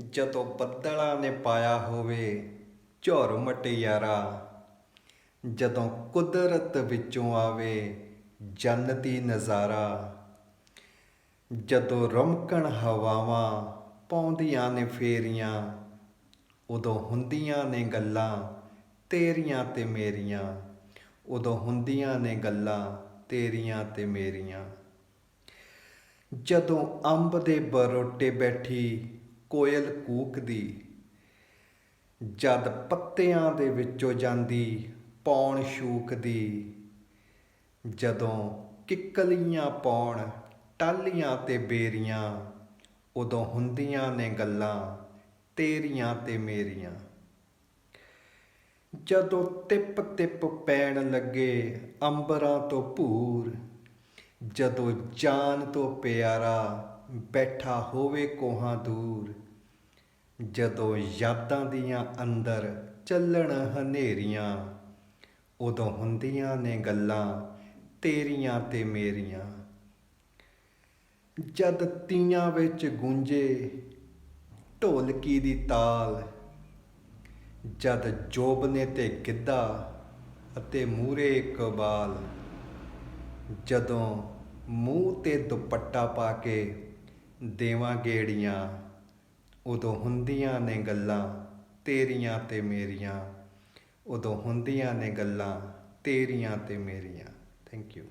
ਜਦੋਂ ਬੱਦਲਾਂ ਨੇ ਪਾਇਆ ਹੋਵੇ ਝੁਰ ਮਟਿਆਰਾ, ਜਦੋਂ ਕੁਦਰਤ ਵਿੱਚੋਂ ਆਵੇ ਜੰਨਤੀ ਨਜ਼ਾਰਾ, ਜਦੋਂ ਰਮਕਣ ਹਵਾਵਾਂ ਪਾਉਂਦੀਆਂ ਨੇ ਫੇਰੀਆਂ, ਉਦੋਂ ਹੁੰਦੀਆਂ ਨੇ ਗੱਲਾਂ ਤੇਰੀਆਂ ਤੇ ਮੇਰੀਆਂ, ਉਦੋਂ ਹੁੰਦੀਆਂ ਨੇ ਗੱਲਾਂ ਤੇਰੀਆਂ ਤੇ ਮੇਰੀਆਂ। ਜਦੋਂ ਅੰਬ ਦੇ ਬਰੋਟੇ ਬੈਠੀ ਕੋਇਲ ਕੂਕਦੀ ਜਦ ਪੱਤਿਆਂ ਦੇ ਵਿੱਚੋਂ ਜਾਂਦੀ ਪੌਣ ਸ਼ੂਕਦੀ ਜਦੋਂ ਕਿੱਕਲੀਆਂ ਪੌਣ ਟਾਲੀਆਂ ਤੇ ਬੇਰੀਆਂ, ਉਦੋਂ ਹੁੰਦੀਆਂ ਨੇ ਗੱਲਾਂ ਤੇਰੀਆਂ ਤੇ ਮੇਰੀਆਂ। ਜਦੋਂ ਤਿਪ ਤਿਪ ਪੈਣ ਲੱਗੇ ਅੰਬਰਾਂ ਤੋਂ ਭੂਰ, ਜਦੋਂ ਜਾਨ ਤੋਂ ਪਿਆਰਾ ਬੈਠਾ ਹੋਵੇ ਕੋਹਾਂ ਦੂਰ। ਜਦੋਂ ਯਾਦਾਂ ਦੀਆਂ ਅੰਦਰ ਚੱਲਣ ਹਨੇਰੀਆਂ, ਉਦੋਂ ਹੁੰਦੀਆਂ ਨੇ ਗੱਲਾਂ ਤੇਰੀਆਂ ਤੇ ਮੇਰੀਆਂ। ਜਦ ਤੀਆਂ ਵਿੱਚ ਗੂੰਜੇ ਢੋਲਕੀ ਦੀ ਤਾਲ, ਜਦ ਜੋਬਨੇ ਤੇ ਗਿੱਧਾ ਅਤੇ ਮੂਰੇ ਇਕਬਾਲ ਜਦੋਂ ਮੂੰਹ ਤੇ ਦੁਪੱਟਾ ਪਾ ਕੇ ਦੇਵਾਂ ਗੇੜੀਆਂ, ਉਦੋਂ ਹੁੰਦੀਆਂ ਨੇ ਗੱਲਾਂ ਤੇਰੀਆਂ ਤੇ ਮੇਰੀਆਂ, ਉਦੋਂ ਹੁੰਦੀਆਂ ਨੇ ਗੱਲਾਂ ਤੇਰੀਆਂ ਤੇ ਮੇਰੀਆਂ। Thank you